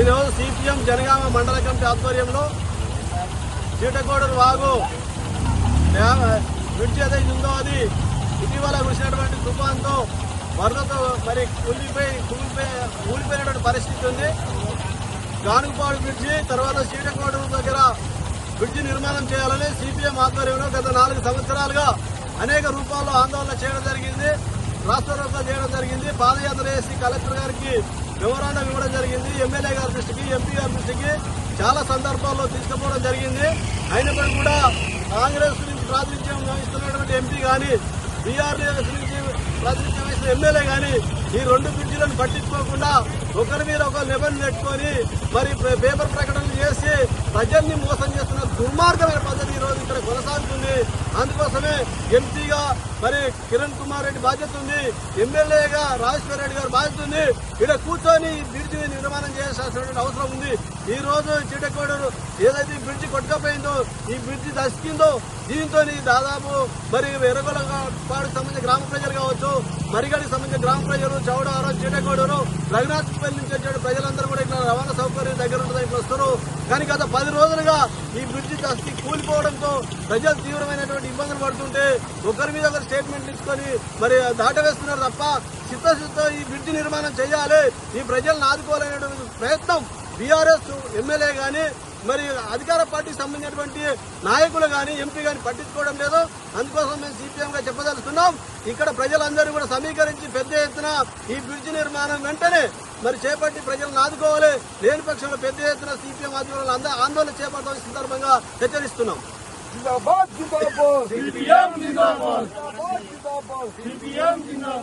ఈరోజు సిపిఎం జనగామ మండల కమిటీ ఆధ్వర్యంలో చీటకోడలు వాగు బ్రిడ్జ్ ఏదైతే ఉందో అది ఇటీవల కురిసినటువంటి తుఫాన్తో వరదతో మరి కూలిపోయి కూలిపోయి కూలిపోయినటువంటి పరిస్థితి ఉంది. గానుగుపాడు బ్రిడ్జి తర్వాత చీటకోడు దగ్గర బ్రిడ్జి నిర్మాణం చేయాలని సిపిఎం ఆధ్వర్యంలో గత నాలుగు సంవత్సరాలుగా అనేక రూపాల్లో ఆందోళన చేయడం జరిగింది. రాష్ట్ర చేయడం జరిగింది. పాదయాత్ర చేసి కలెక్టర్ గారికి వివరాలు ఎమ్మెల్యే గారి దృష్టికి ఎంపీ గారి దృష్టికి చాలా సందర్భాల్లో తీసుకుపోవడం జరిగింది. అయినప్పటికీ కూడా కాంగ్రెస్ నుంచి ప్రాతినిధ్యం వహిస్తున్నటువంటి ఎంపీ కానీ బీఆర్ఎస్ నుంచి ప్రాతినిధ్యం వహిస్తున్న ఎమ్మెల్యే కానీ ఈ రెండు బ్రిడ్జిలను పట్టించుకోకుండా ఒకరి మీద ఒకరు నిబంధన పెట్టుకొని మరి పే- పేపర్ ప్రకటనలు చేసి ప్రజల్ని మోసం చేస్తున్న దుర్మార్గమైన పద్ధతి ఈ రోజు ఇక్కడ ఎంపీగా మరి కిరణ్ కుమార్ రెడ్డి బాధ్యత ఉంది. ఎమ్మెల్యేగా రాజేశ్వర రెడ్డి గారు బాధ్యత ఉంది. ఇక్కడ కూర్చొని ఈ బ్రిడ్జి నిర్మాణం చేయాల్సినటువంటి అవసరం ఉంది. ఈ రోజు చిటకోడూరు ఏదైతే ఈ బ్రిడ్జి కొట్టుకపోయిందో ఈ బ్రిడ్జి దశకిందో దీంతో దాదాపు మరి ఎరగొల పాడు సంబంధించిన గ్రామ ప్రజలు కావచ్చు మరిగడికి సంబంధించిన గ్రామ ప్రజలు చౌడవరం చిటకోడూరు రఘునాథ్పల్లి నుంచి వచ్చే ప్రజలందరూ కూడా ఇట్లా రవాణా సౌకర్యం దగ్గర ఉంటుంది ఇట్లా వస్తారు కానీ గత పది రోజులుగా ఈ బ్రిడ్జి దశకి కూలిపోవడంతో ప్రజలు తీవ్రమైనటువంటి ఇబ్బందులు పడుతుంటే ఒకరి మీద ఒకరు స్టేట్మెంట్ తీసుకొని మరి దాటవేస్తున్నారు తప్ప చిత్తశుద్ధితో ఈ బ్రిడ్జి నిర్మాణం చేయాలి. ఈ ప్రజలను ఆదుకోవాలనేటువంటి ప్రయత్నం బీఆర్ఎస్ ఎమ్మెల్యే గాని మరి అధికార పార్టీకి సంబంధించినటువంటి నాయకులు గాని ఎంపీ గాని పట్టించుకోవడం లేదు. అందుకోసం మేము సిపిఎం గా చెప్పదలుచుకున్నాం. ఇక్కడ ప్రజలందరూ కూడా సమీకరించి పెద్ద ఎత్తున ఈ బ్రిడ్జి నిర్మాణం వెంటనే మరి చేపట్టి ప్రజలను ఆదుకోవాలి. లేని పక్షంలో పెద్ద ఎత్తున సిపిఎం ఆధ్వర్యంలో అంద- ఆందోళన చేపడతాం ఈ సందర్భంగా హెచ్చరిస్తున్నాం. జిందాబాద్ జిందాబాద్. సిపిఎం జిందాబాద్. జిందాబాద్ సిపిఎం జిందాబాద్.